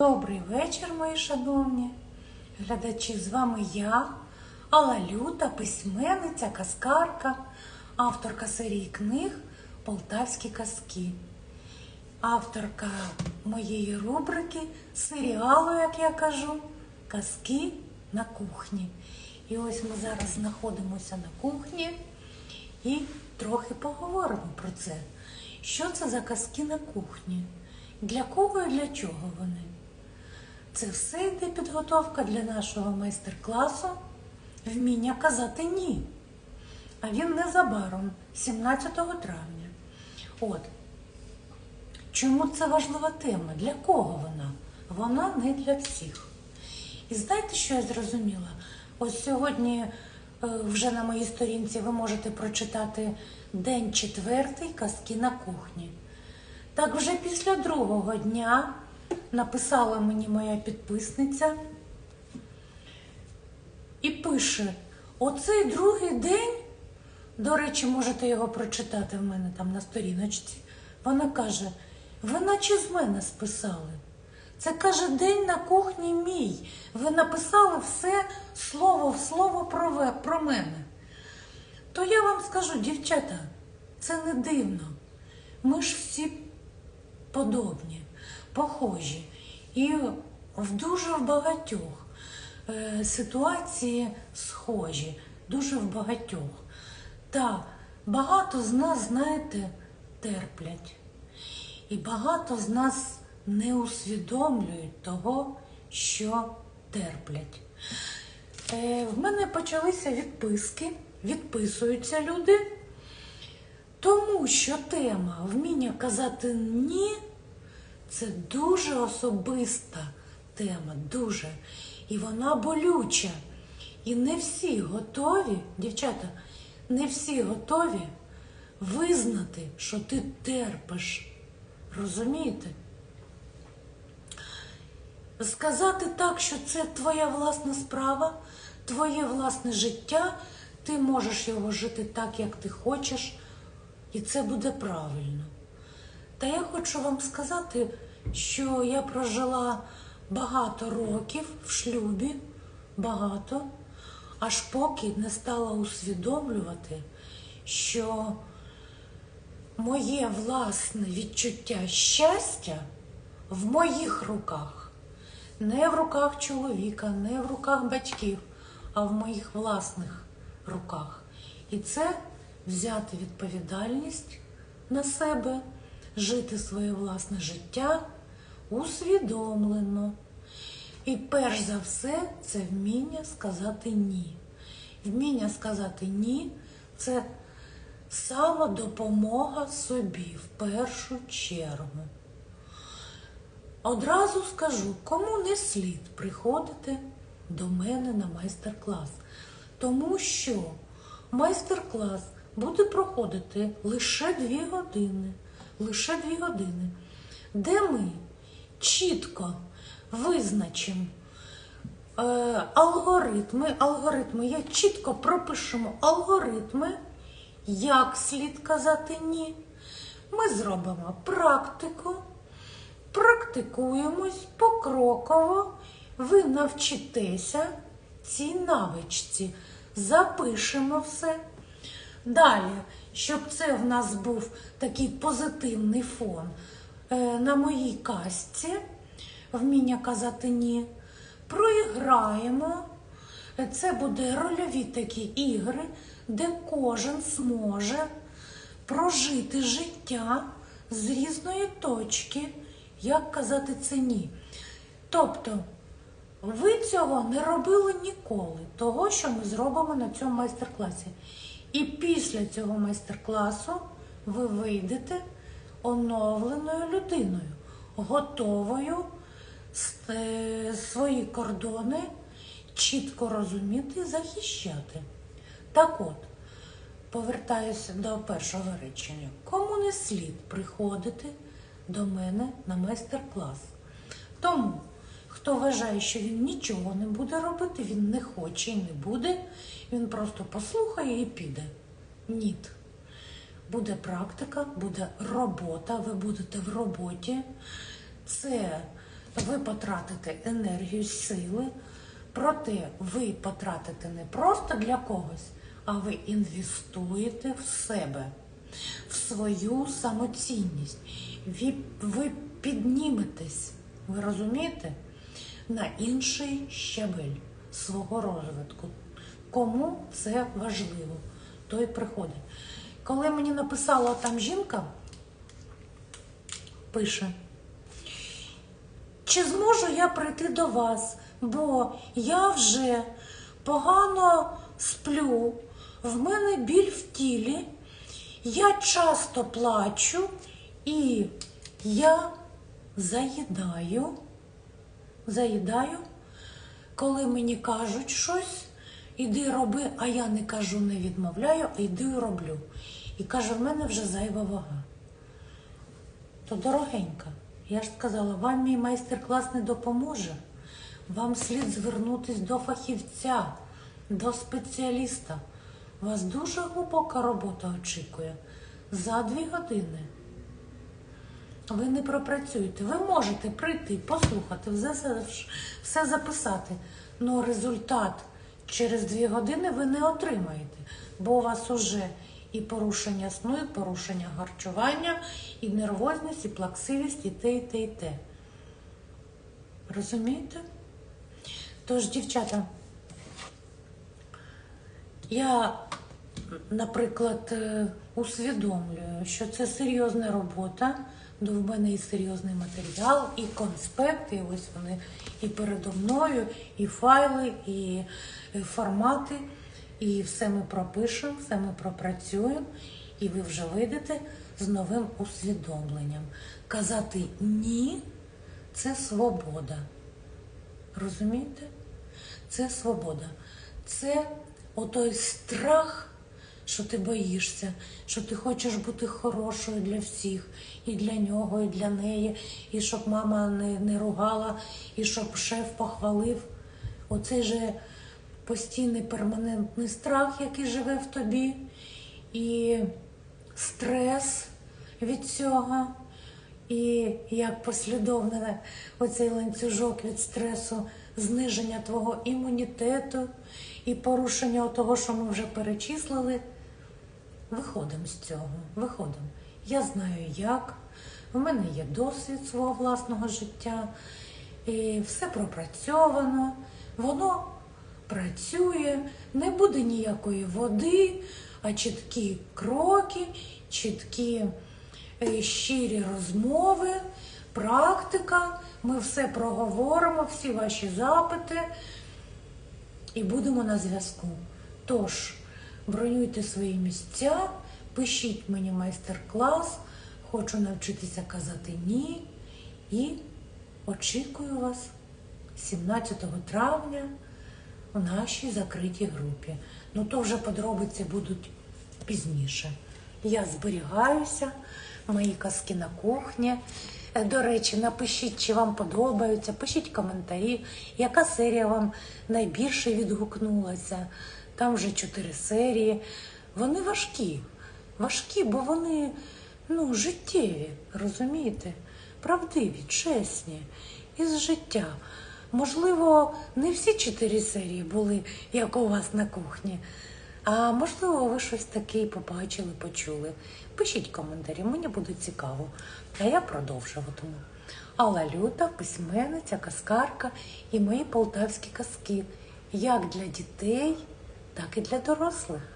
Добрий вечір, мої шановні глядачі. З вами я, Алла Люта, письменниця, казкарка, авторка серії книг Полтавські казки, авторка моєї рубрики, серіалу, як я кажу, Казки на кухні. І ось ми зараз знаходимося на кухні і трохи поговоримо про це. Що це за казки на кухні? Для кого і для чого вони? Це все йде підготовка для нашого майстер-класу вміння казати ні. А він незабаром, 17 травня. От. Чому це важлива тема? Для кого вона? Вона не для всіх. І знаєте, що я зрозуміла? Ось сьогодні е, вже на моїй сторінці ви можете прочитати день четвертий казки на кухні. Так вже після другого дня написала мені моя підписниця і пише: оцей другий день, до речі, можете його прочитати в мене там на сторіночці. Вона каже: ви наче з мене списали. Це каже день на кухні мій. Ви написали все слово в слово про, про мене. То я вам скажу, дівчата, це не дивно. Ми ж всі подобні, похожі. І в дуже в багатьох е, ситуації схожі, дуже в багатьох. Та багато з нас, знаєте, терплять. І багато з нас не усвідомлюють того, що терплять. Е, в мене почалися відписки, відписуються люди. Тому що тема вміння казати ні це дуже особиста тема, дуже. І вона болюча. І не всі готові, дівчата, не всі готові визнати, що ти терпиш. Розумієте? Сказати так, що це твоя власна справа, твоє власне життя, ти можеш його жити так, як ти хочеш, і це буде правильно. Та я хочу вам сказати, що я прожила багато років в шлюбі, багато, аж поки не стала усвідомлювати, що моє власне відчуття щастя в моїх руках. Не в руках чоловіка, не в руках батьків, а в моїх власних руках. І це взяти відповідальність на себе, жити своє власне життя усвідомлено. І перш за все це вміння сказати ні. Вміння сказати ні це самодопомога собі в першу чергу. Одразу скажу, кому не слід приходити до мене на майстер-клас. Тому що майстер-клас буде проходити лише дві години, лише дві години, де ми чітко визначимо е, алгоритми, алгоритми, я чітко пропишемо алгоритми, як слід казати ні. Ми зробимо практику практикуємось покроково, ви навчитеся цій навичці, запишемо все. Далі, щоб це в нас був такий позитивний фон на моїй касті, вміння казати ні, проіграємо. Це буде рольові такі ігри, де кожен зможе прожити життя з різної точки, як казати це ні. Тобто, ви цього не робили ніколи, того, що ми зробимо на цьому майстер-класі. І після цього майстер-класу ви вийдете оновленою людиною, готовою е, свої кордони чітко розуміти і захищати. Так от, повертаюся до першого речення. Кому не слід приходити до мене на майстер-клас? Тому, хто вважає, що він нічого не буде робити, він не хоче і не буде, він просто послухає і піде. Ні. Буде практика, буде робота, ви будете в роботі. Це ви потратите енергію, сили, проте ви потратите не просто для когось, а ви інвестуєте в себе, в свою самоцінність. Ви, ви підніметесь, ви розумієте, на інший щабель свого розвитку. Кому це важливо, той приходить. Коли мені написала там жінка, пише. Чи зможу я прийти до вас? Бо я вже погано сплю, в мене біль в тілі, я часто плачу і я заїдаю, заїдаю, коли мені кажуть щось, іди роби, а я не кажу, не відмовляю, а йди і роблю. І каже, в мене вже зайва вага. То дорогенька, я ж сказала, вам мій майстер-клас не допоможе. Вам слід звернутись до фахівця, до спеціаліста. Вас дуже глибока робота очікує за дві години. Ви не пропрацюєте. Ви можете прийти, послухати, все, все записати. але результат через дві години ви не отримаєте, бо у вас уже і порушення сну, і порушення харчування, і нервозність, і плаксивість, і те, і те, і те. Розумієте? Тож, дівчата, я, наприклад, е, усвідомлюю, що це серйозна робота, до в мене і серйозний матеріал, і конспекти, і ось вони і передо мною, і файли, і е, формати, і все ми пропишемо, все ми пропрацюємо, і ви вже вийдете з новим усвідомленням. Казати ні це свобода. Розумієте? Це свобода. Це отой страх, що ти боїшся, що ти хочеш бути хорошою для всіх, і для нього, і для неї, і щоб мама не, не ругала, і щоб шеф похвалив. Оцей же постійний перманентний страх, який живе в тобі, і стрес від цього. І як послідовне оцей ланцюжок від стресу, зниження твого імунітету і порушення того, що ми вже перечислили, виходимо з цього. Виходимо. Я знаю як. У мене є досвід свого власного життя, і все пропрацьовано, воно працює, не буде ніякої води, а чіткі кроки, чіткі е, щирі розмови, практика. Ми все проговоримо, всі ваші запити і будемо на зв'язку. Тож, бронюйте свої місця, пишіть мені майстер-клас, хочу навчитися казати ні і очікую вас 17 травня в нашій закритій групі. Ну то вже подробиці будуть пізніше. Я зберігаюся, мої казки на кухні. Е, До речі, напишіть, чи вам подобаються, пишіть коментарі, яка серія вам найбільше відгукнулася. Там вже чотири серії. Вони важкі, важкі, бо вони ну, життєві, розумієте? Правдиві, чесні, із життя. Можливо, не всі чотири серії були, як у вас на кухні. А можливо, ви щось таке побачили, почули. Пишіть коментарі, мені буде цікаво. А я продовжуватиму. Алла Люта, письменниця, казкарка і мої полтавські казки, як для дітей, так і для дорослих.